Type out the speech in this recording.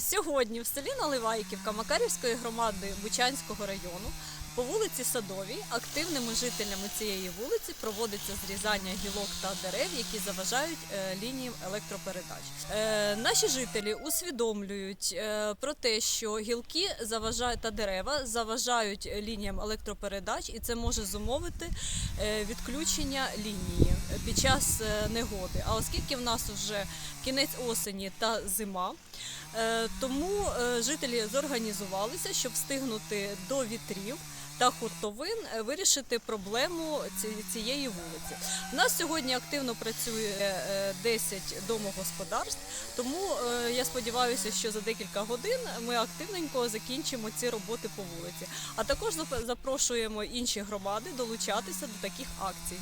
Сьогодні в селі Наливайківка Макарівської громади Бучанського району по вулиці Садовій активними жителями цієї вулиці проводиться зрізання гілок та дерев, які заважають е, лініям електропередач. Е, Наші жителі усвідомлюють е, про те, що гілки заважають та дерева заважають лініям електропередач, і це може зумовити відключення лінії під час негоди. А оскільки в нас вже кінець осені та зима, Тому жителі зорганізувалися, щоб встигнути до вітрів та хуртовин е, вирішити проблему ці- цієї вулиці. У нас сьогодні активно працює е, 10 домогосподарств, тому е, я сподіваюся, що за декілька годин ми активненько закінчимо ці роботи по вулиці. А також зап- запрошуємо інші громади долучатися до таких акцій.